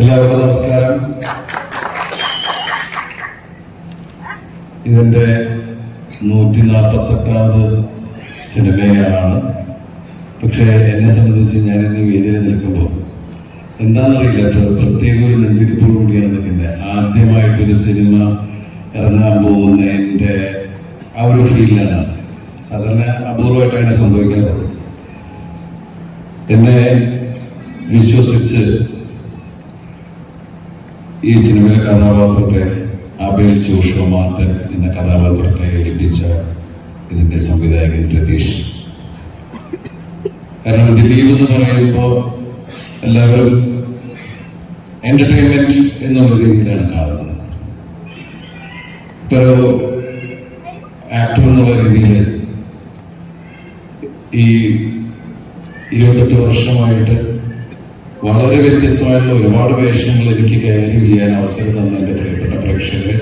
എല്ലാവർക്കും നമസ്കാരം. ഇതിന്റെ നൂറ്റി നാൽപ്പത്തെട്ടാമത് സിനിമയാണ്. പക്ഷേ എന്നെ സംബന്ധിച്ച് ഞാൻ ഇന്ന് വേദിയിൽ നിൽക്കുമ്പോൾ എന്താണെന്നറിയില്ല. പ്ര- പ്രത്യേക ഒരു നെഞ്ചിരിപ്പോട് കൂടിയാണ് നിൽക്കുന്നത്. ആദ്യമായിട്ടൊരു സിനിമ ഇറങ്ങാൻ പോകുന്ന എന്റെ ആ ഒരു ഫീലിലാണ്. സാധാരണ അപൂർവമായിട്ടാണ് സംഭവിക്കാറുള്ളത് സംഭവിക്കാറുള്ളൂ എന്നെ വിശ്വസിച്ച് ഈ സിനിമയിലെ കഥാപാത്രത്തെ അബേൽ ജോഷോ മാത്തൻ എന്ന കഥാപാത്രത്തെ ഏൽപ്പിച്ച ഇതിന്റെ സംവിധായകൻ രതീഷ്. കാരണം ദിലീപ് എന്ന് പറയുമ്പോൾ എല്ലാവരും എന്റർടൈൻമെന്റ് എന്നുള്ള രീതിയിലാണ് കാണുന്നത്. ഇപ്പൊ ഒരു ആക്ടർ എന്നുള്ള രീതിയിൽ ഈ ഇരുപത്തെട്ട് വർഷമായിട്ട് വളരെ വ്യത്യസ്തമായിട്ടുള്ള ഒരുപാട് വേഷങ്ങൾ എനിക്ക് കൈകാര്യം ചെയ്യാൻ അവസരം തന്ന എന്റെ പ്രിയപ്പെട്ട പ്രേക്ഷകരെ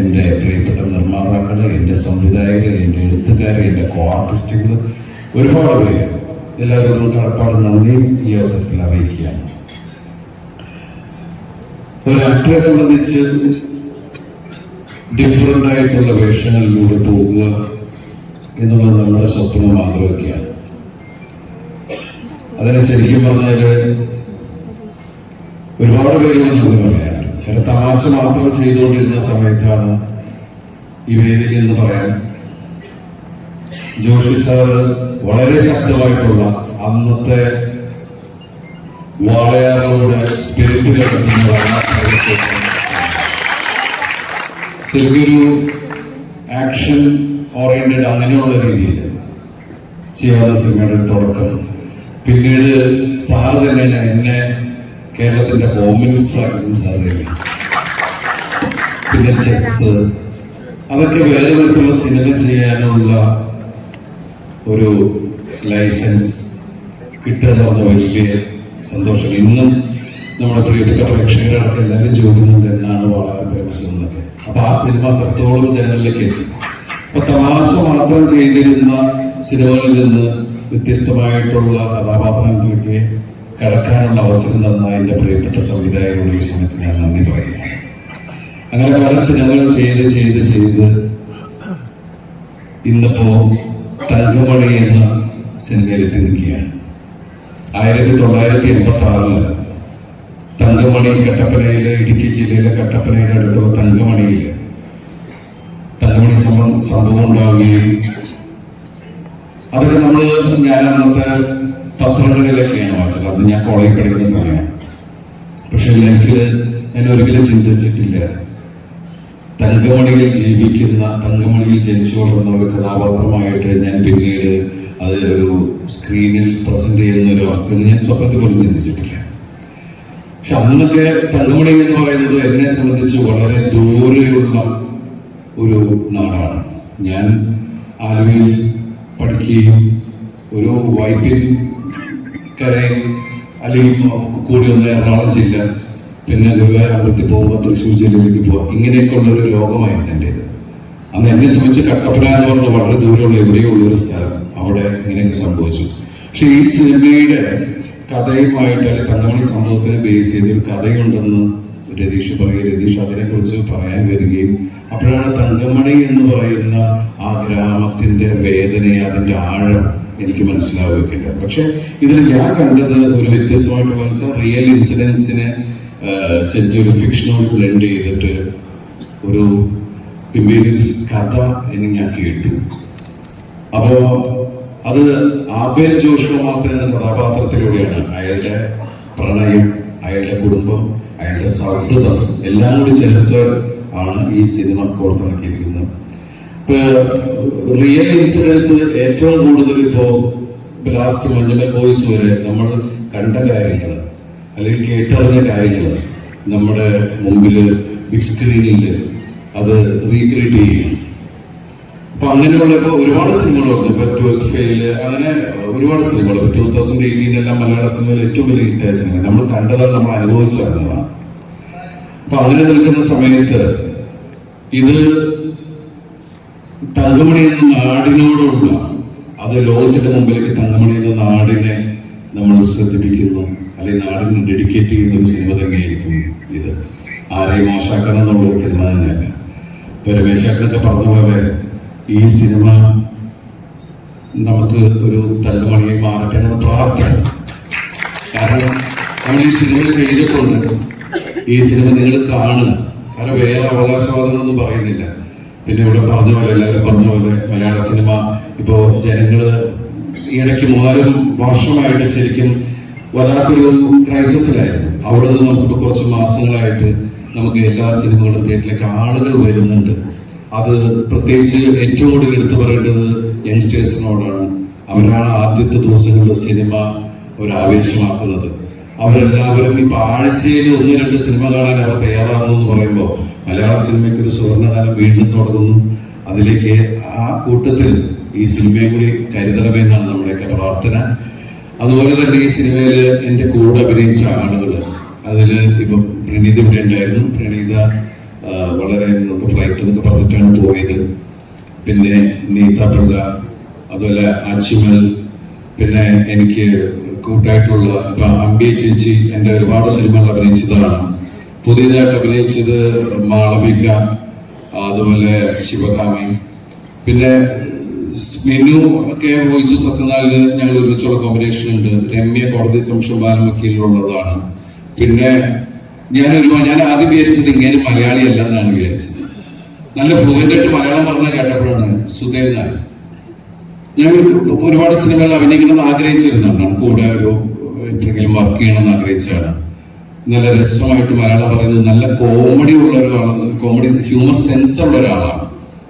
എന്റെ പ്രിയപ്പെട്ട നിർമ്മാതാക്കൾ എന്റെ സംവിധായകർ എന്റെ എഴുത്തുകാർ എന്റെ കോ ആർട്ടിസ്റ്റുകൾ ഒരുപാട് പേര്. എല്ലാവരും കടപ്പാട് നന്ദിയും ഈ അവസരത്തിൽ അറിയിക്കുകയാണ്. ഒരു ആക്ടറെ സംബന്ധിച്ച് ഡിഫറെന്റ് ആയിട്ടുള്ള വേഷങ്ങളിലൂടെ പോകുക എന്നുള്ളത് നമ്മുടെ സ്വപ്നം ആഗ്രഹമൊക്കെയാണ് അതിന് ശരിക്കും പറഞ്ഞാൽ ഒരുപാട് പേര് നമുക്ക് പറയാം ചില തമാശ മാത്രം ചെയ്തുകൊണ്ടിരുന്ന സമയത്താണ് ഈ വേദിയിൽ നിന്ന് പറയാൻ ജോഷി സാറ് വളരെ ശക്തമായിട്ടുള്ള അന്നത്തെ വാളയാറുകളുടെ സ്പിരിറ്റ് ആക്ഷൻ ഓറിയന്റഡ് അങ്ങനെയുള്ള രീതിയിൽ ചെയ്യാവുന്ന സിനിമയുടെ തുടക്കം. പിന്നീട് സാർ തന്നെ എന്നെ കേരളത്തിന്റെ ഹോം മിനിസ്റ്റർ ആക്കുന്ന സാധ്യതയില്ല. പിന്നെ ചെസ് അതൊക്കെ വേറെ വിധത്തിലുള്ള സിനിമ ചെയ്യാനുള്ള ഒരു ലൈസൻസ് കിട്ടുക എന്ന് വലിയ സന്തോഷം. ഇന്നും നമ്മുടെ പ്രിയപ്പെട്ട പ്രേക്ഷകരടക്കം എല്ലാവരും ചോദിക്കുന്നത് എന്നാണ് വളരെ പ്രേമിച്ചതെന്നൊക്കെ അപ്പൊ ആ സിനിമ അത്രത്തോളം ജനങ്ങളിലേക്ക് എത്തി. അപ്പൊ തമാശ മാത്രം ചെയ്തിരുന്ന സിനിമകളിൽ നിന്ന് വ്യത്യസ്തമായിട്ടുള്ള കഥാപാത്രങ്ങളിലേക്ക് കടക്കാനുള്ള അവസരം തന്ന എന്റെ പ്രിയപ്പെട്ട സംവിധായകരുടെ ഈ സമയത്ത് ഞാൻ നന്ദി പറയുന്നു. അങ്ങനെ പല സിനിമകൾ ചെയ്ത് ചെയ്ത് ചെയ്ത് ഇന്നിപ്പോ തങ്കമണി എന്ന സിനിമയിൽ എത്തി നിൽക്കുകയാണ് ആയിരത്തി തൊള്ളായിരത്തി എൺപത്തി ആറിൽ തങ്കമണി കട്ടപ്പനയിലെ ഇടുക്കി ജില്ലയിലെ കട്ടപ്പനയുടെ അടുത്തുള്ള തങ്കമണിയിൽ തങ്കമണി സംഭവം സംഭവം ഉണ്ടാവുകയും അതൊക്കെ നമ്മൾ ഞാൻ അന്നത്തെ പത്രങ്ങളിലൊക്കെയാണ് വായിച്ചത്. അത് ഞാൻ കോളേജിൽ പഠിക്കുന്ന സമയം. പക്ഷെ ലൈഫിൽ ഞാൻ ഒരിക്കലും ചിന്തിച്ചിട്ടില്ല. തങ്കമണിയിൽ ജീവിക്കുന്ന തങ്കമണിയിൽ ജനിച്ചു വളർന്ന ഒരു കഥാപാത്രമായിട്ട് ഞാൻ പിന്നീട് അത് ഒരു സ്ക്രീനിൽ പ്രസന്റ് ചെയ്യുന്ന ഒരു അവസ്ഥ ഞാൻ സ്വപ്നത്തിൽ പോലും ചിന്തിച്ചിട്ടില്ല. പക്ഷെ അന്നൊക്കെ തങ്കമണി എന്ന് പറയുന്നത് എന്നെ സംബന്ധിച്ച് വളരെ ദൂരെയുള്ള ഒരു നാടാണ്. ഞാൻ ആലുവയിൽ പഠിക്കുകയും ഒരു വൈപ്പിൻ കരയിൽ അല്ലെങ്കിൽ കൂടി ഒന്ന് എറണാകുളം ജില്ല പിന്നെ ഗുരുവായൂരത്തിൽ പോകുമ്പോൾ തൃശ്ശൂർ ജില്ലയിലേക്ക് പോകാം ഇങ്ങനെയൊക്കെയുള്ള ഒരു ലോകമായിരുന്നു എന്റേത് അന്ന് എന്നെ സംബന്ധിച്ച് കട്ടപ്പന എന്ന് പറഞ്ഞ വളരെ ദൂരമുള്ള എവിടെയോ ഒരു സ്ഥലം. അവിടെ ഇങ്ങനെയൊക്കെ സംഭവിച്ചു. പക്ഷെ ഈ സിനിമയുടെ കഥയുമായിട്ട് അല്ലെങ്കിൽ തങ്കമണി സംഭവത്തിനെ ബേസ് ചെയ്ത് ഒരു കഥയുണ്ടെന്ന് രതീഷ് പറയുകയും രതീഷ് അതിനെക്കുറിച്ച് പറയാൻ വരികയും അപ്പോഴാണ് തങ്കമണി എന്ന് പറയുന്ന ആ ഗ്രാമത്തിന്റെ വേദനയെ അതിന്റെ ആഴം എനിക്ക് മനസ്സിലാവുകയൊക്കെ പക്ഷെ ഇതിൽ ഞാൻ കണ്ടത് ഒരു വ്യത്യസ്തമായിട്ടുള്ള വെച്ചാൽ റിയൽ ഇൻസിഡൻസിനെ ശരിക്കും ഒരു ഫിക്ഷനോട് ബ്ലെൻഡ് ചെയ്തിട്ട് ഒരു പിമ്പീരിയസ് കഥ എന്ന് ഞാൻ കേട്ടു. അപ്പോൾ അത് ആബേൽ ജോഷുവ മാത്രം എന്ന കഥാപാത്രത്തിലൂടെയാണ് അയാളുടെ പ്രണയം അയാളുടെ കുടുംബം അയാളുടെ സൗഹൃദം എല്ലാം കൂടി ചേർത്ത് ആണ് ഈ സിനിമ പുറത്തിറക്കിയിരിക്കുന്നത്. ഇപ്പൊ റിയൽ ഇൻസിഡൻസ് ഏറ്റവും കൂടുതൽ ഇപ്പോ ലാസ്റ്റ് മഞ്ഞുമൽ ബോയ്സ് വരെ നമ്മൾ കണ്ട കാര്യങ്ങൾ അല്ലെങ്കിൽ കേട്ടറിഞ്ഞ കാര്യങ്ങൾ നമ്മുടെ മുമ്പിൽ ബിഗ് സ്ക്രീനിൽ അത് റീക്രിയേറ്റ് ചെയ്യും. അപ്പൊ അങ്ങനെയുള്ള ഇപ്പൊ ഒരുപാട് സിനിമകളുണ്ട് ഇപ്പൊ ട്വൽത്ത് ഫെയിൽ അങ്ങനെ ഒരുപാട് സിനിമകൾ. ഇപ്പൊ ടൂ തൗസൻഡ് എയ്റ്റീനിലെല്ലാം മലയാള സിനിമയിൽ ഏറ്റവും വലിയ ഹിറ്റായ സിനിമ. നമ്മൾ കണ്ടതാണ് നമ്മൾ അനുഭവിച്ചതാണ് അപ്പൊ അങ്ങനെ നിൽക്കുന്ന സമയത്ത് ഇത് തങ്കമണി എന്ന നാടിനോടുള്ള അത് ലോകത്തിന്റെ മുമ്പിലേക്ക് തങ്കമണി എന്ന നാടിനെ നമ്മൾ ശ്രദ്ധിപ്പിക്കുന്നു. അല്ലെങ്കിൽ നാടിന് ഡെഡിക്കേറ്റ് ചെയ്യുന്ന ഒരു സിനിമ തന്നെയായിരിക്കും ഇത്. ആരെയും മോശമാക്കണം എന്നുള്ളൊരു സിനിമ തന്നെയല്ല. ഇപ്പൊ രമേശാക്കനൊക്കെ പറഞ്ഞ പോലെ ഈ സിനിമ നമുക്ക് ഒരു തല്ലുമണിയായി മാറട്ടെ എന്നുള്ള പ്രാർത്ഥന. കാരണം നമ്മൾ ഈ സിനിമ ചെയ്തിട്ടുണ്ട്. ഈ സിനിമ നിങ്ങൾ കാണുക. കാരണം വേറെ അവകാശവാദങ്ങളൊന്നും പറയുന്നില്ല. പിന്നെ ഇവിടെ പറഞ്ഞ പോലെ എല്ലാവരും പറഞ്ഞ പോലെ മലയാള സിനിമ ഇപ്പോൾ ജനങ്ങൾ ഇടയ്ക്ക് മൂന്നാലും വർഷമായിട്ട് ശരിക്കും വല്ലാത്തൊരു ക്രൈസിസിലായിരുന്നു. അവിടെ നിന്ന് നമുക്കിപ്പോൾ കുറച്ച് മാസങ്ങളായിട്ട് നമുക്ക് എല്ലാ സിനിമകളും തിയേറ്ററിലേക്ക് ആളുകൾ വരുന്നുണ്ട്. അത് പ്രത്യേകിച്ച് ഏറ്റവും കൂടുതൽ എടുത്തു പറയേണ്ടത് യങ്സ്റ്റേഴ്സിനോടാണ്. അവരാണ് ആദ്യത്തെ ദിവസങ്ങളിൽ സിനിമ ഒരു ആവേശമാക്കുന്നത് അവരെല്ലാവരും ഇപ്പൊ ആഴ്ചയിൽ ഒന്ന് രണ്ട് സിനിമ കാണാൻ അവർ തയ്യാറാകുന്നു എന്ന് പറയുമ്പോൾ മലയാള സിനിമയ്ക്ക് ഒരു സുവർണകാലം വീണ്ടും തുടങ്ങുന്നു. അതിലേക്ക് ആ കൂട്ടത്തിൽ ഈ സിനിമയെ കൂടി കരുതണമെന്നാണ് നമ്മുടെയൊക്കെ പ്രാർത്ഥന. അതുപോലെ തന്നെ ഈ സിനിമയിൽ എന്റെ കൂടെ അഭിനയിച്ച ആളുകൾ അതിൽ ഇപ്പം പ്രണീത ഇവിടെ ഉണ്ടായിരുന്നു. പ്രണീത വളരെ നമുക്ക് ഫ്ലൈറ്റ് എന്നൊക്കെ പറഞ്ഞിട്ടാണ് പോയത്. പിന്നെ നീത തുക അതുപോലെ അച്ചുമൽ പിന്നെ എനിക്ക് കൂട്ടായിട്ടുള്ള ഇപ്പൊ അമ്പി ചേച്ചി എന്റെ ഒരുപാട് സിനിമകൾ അഭിനയിച്ചതാണ്. പുതിയതായിട്ട് അഭിനയിച്ചത് മാളവിക അതുപോലെ ശിവകാമി. പിന്നെ മെനു ഒക്കെ വോയിസ് സത്യനാല് ഞങ്ങൾ ഒരുമിച്ചുള്ള കോമ്പിനേഷൻ ഉണ്ട്. രമ്യ കോടതി സംശയം ബാലമക്കീലുള്ളതാണ് പിന്നെ ഞാൻ ഒരു ഞാൻ ആദ്യം വിചാരിച്ചത് ഇങ്ങനെ മലയാളി അല്ല എന്നാണ് വിചാരിച്ചത്. നല്ല ഫ്ലുവന്റ് ആയിട്ട് മലയാളം പറഞ്ഞ കേട്ടപ്പോഴാണ് സുദേവ് നായർ. ഞാൻ ഒരുപാട് സിനിമകൾ അഭിനയിക്കണമെന്ന് ആഗ്രഹിച്ചിരുന്നതാണ് കൂടെ ഒരു എന്തെങ്കിലും വർക്ക് ചെയ്യണമെന്ന് ആഗ്രഹിച്ചാണ് നല്ല രസമായിട്ട് മലയാളം പറയുന്നത് നല്ല കോമഡി ഉള്ള ഒരാളാണ് കോമഡി ഹ്യൂമർ സെൻസ് ഉള്ള ഒരാളാണ്.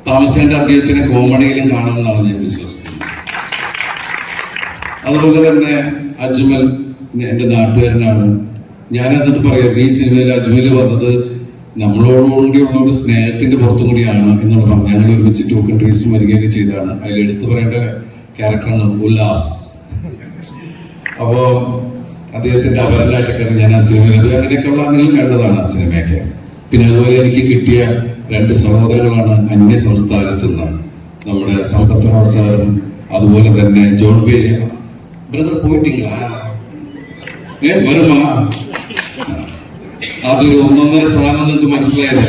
താമസേന്റെ അദ്ദേഹത്തിനെ കോമഡിയിലും കാണുമെന്നാണ് ഞാൻ വിശ്വസിക്കുന്നത്. അതുപോലെ തന്നെ അജ്മൽ എന്റെ നാട്ടുകാരനാണ്. ഞാൻ എന്നിട്ട് പറയാം ഈ സിനിമയിൽ അജ്മൽ വന്നത് നമ്മളോടുകൂടിയുള്ള ഒരു സ്നേഹത്തിന്റെ പുറത്തും കൂടിയാണ് എന്നുള്ള പറഞ്ഞു ഞങ്ങൾ ഒരുമിച്ച് ടോക്കൺ കൺട്രീസ് വരികയൊക്കെ ചെയ്തതാണ്. അതിൽ എടുത്തു പറയേണ്ട ക്യാരക്ടറാണ് ഉല്ലാസ്. അപ്പോ അദ്ദേഹത്തിന്റെ അപരനായിട്ടൊക്കെ ഞാൻ ആ സിനിമ കണ്ടത് അങ്ങനെയൊക്കെയുള്ള നിങ്ങൾ കണ്ടതാണ് ആ സിനിമയൊക്കെ. പിന്നെ അതുപോലെ എനിക്ക് കിട്ടിയ രണ്ട് സഹോദരങ്ങളാണ് അന്യ സംസ്ഥാനത്തു നിന്ന്. നമ്മുടെ റാവ് സാറും അതുപോലെ തന്നെ ജോൺ പേ ബ്രദർ പോയിട്ടില്ല. ഏ വരുമാ? അതൊരു ഒന്നൊന്നര സാധനം നിങ്ങൾക്ക് മനസ്സിലായത്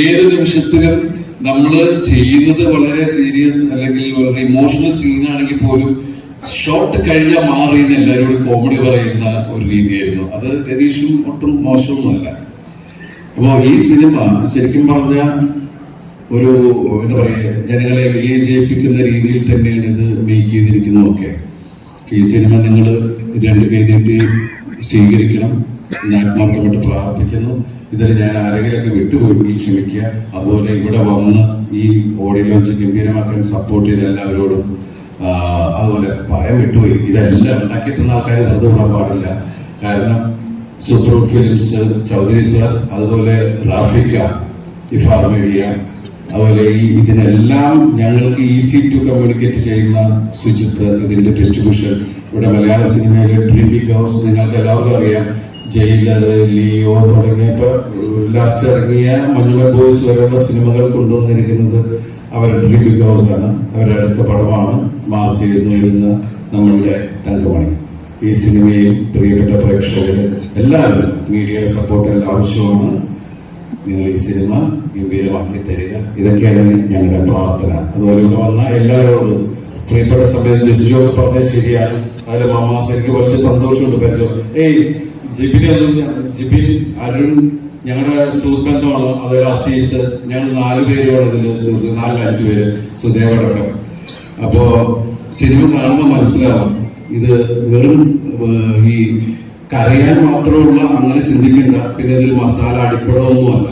ഏത് നിമിഷത്തിലും നമ്മൾ ചെയ്യുന്നത് വളരെ സീരിയസ് അല്ലെങ്കിൽ വളരെ ഇമോഷണൽ സീനാണെങ്കിൽ പോലും ഷോട്ട് കഴിഞ്ഞ മാറി എന്ന് എല്ലാവരോടും കോമഡി പറയുന്ന ഒരു രീതിയായിരുന്നു. അത് രതീഷും ഒട്ടും മോശമൊന്നുമല്ല. അപ്പോൾ ഈ സിനിമ ശരിക്കും പറഞ്ഞ ഒരു എന്താ പറയുക ജനങ്ങളെ എൻഗേജ് ചെയ്യിപ്പിക്കുന്ന രീതിയിൽ തന്നെയാണ് ഇത് മേക്ക് ചെയ്തിരിക്കുന്നതൊക്കെ. ഈ സിനിമ നിങ്ങൾ രണ്ട് കൈ സ്വീകരിക്കണം. ഞാൻ ആത്മാർത്ഥമായിട്ട് പ്രാർത്ഥിക്കുന്നു. ഇതിൽ ഞാൻ ആരെങ്കിലൊക്കെ വിട്ടുപോയി ക്ഷമിക്കുക. അതുപോലെ ഇവിടെ വന്ന് ഈ ഓഡിയോ ലോഞ്ച് ഗംഭീരമാക്കാൻ സപ്പോർട്ട് ചെയ്ത എല്ലാവരോടും അതുപോലെ പറയാൻ വിട്ടുപോയി. ഇതെല്ലാം ഉണ്ടാക്കി തന്ന ആൾക്കാർ വെറുതെ വിടാൻ പാടില്ല. കാരണം സൂപ്പർ ഫിലിംസ് ചൗധരി സർ അതുപോലെ റാഫിക്ക ഇഫാർ മീഡിയ അതുപോലെ ഈ ഇതിനെല്ലാം ഞങ്ങൾക്ക് ഈസി ടു കമ്മ്യൂണിക്കേറ്റ് ചെയ്യുന്ന സുജിത്ത് ഇതിന്റെ ഡിസ്ട്രിബ്യൂഷൻ ഇവിടെ മലയാള സിനിമയിലെ ഡ്രീം ബിഗ് ഹൗസ് നിങ്ങൾക്ക് എല്ലാവർക്കും അറിയാം. ജയിലർ ലിയോ തുടങ്ങിയ ഇപ്പൊ ലാസ്റ്റ് ഇറങ്ങിയ മഞ്ഞുമൽ ബോയ്സ് വരെയുള്ള സിനിമകൾ കൊണ്ടുവന്നിരിക്കുന്നത് അവരുടെ ബിഗ് ആണ്. അവരുടെ അടുത്ത പടമാണ് മാർച്ച് ചെയ്യുന്നു ഇരുന്ന് നമ്മളുടെ തങ്കമണി. ഈ സിനിമയിൽ പ്രിയപ്പെട്ട പ്രേക്ഷകർ എല്ലാവരും മീഡിയയുടെ സപ്പോർട്ട് എല്ലാം ആവശ്യമാണ്. നിങ്ങൾ ഈ സിനിമ ഗംഭീരമാക്കി തരിക. ഇതൊക്കെയാണ് ഞങ്ങളുടെ പ്രാർത്ഥന. അതുപോലെ ഇവിടെ വന്ന എല്ലാവരോടും പ്രിയപ്പെട്ട സമയത്ത് ജസ്റ്റിയോ പറഞ്ഞത് ശരിയാണ്. അതിലെ മാമാസ് എനിക്ക് വലിയ സന്തോഷമുണ്ട് പരിചയം. ഏയ് ജിബിനെ ഒന്നും ജിബിൻ അരുൺ ഞങ്ങളുടെ സുഹൃത്ത് അത് അസീസ് ഞങ്ങൾ നാല് പേരുമാണ് ഇതിൽ സുഹൃത്ത് നാല് അഞ്ച് പേര് സുദേവടക്കം. അപ്പോ സിനിമ കാണുമ്പോൾ മനസ്സിലാവും ഇത് വെറും ഈ കരയാൻ മാത്രമുള്ള അങ്ങനെ ചിന്തിക്കേണ്ട. പിന്നെ ഇതൊരു മസാല അടിപ്പടമൊന്നുമല്ല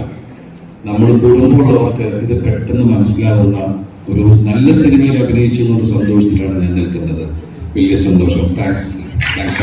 നമ്മൾ കുടുംബമുള്ളവർക്ക് ഇത് പെട്ടെന്ന് മനസ്സിലാവുന്ന ഒരു നല്ല സിനിമയിൽ അഭിനയിച്ചു എന്നുള്ള സന്തോഷത്തിലാണ് ഞാൻ നിൽക്കുന്നത്. വലിയ സന്തോഷം. Thanks thanks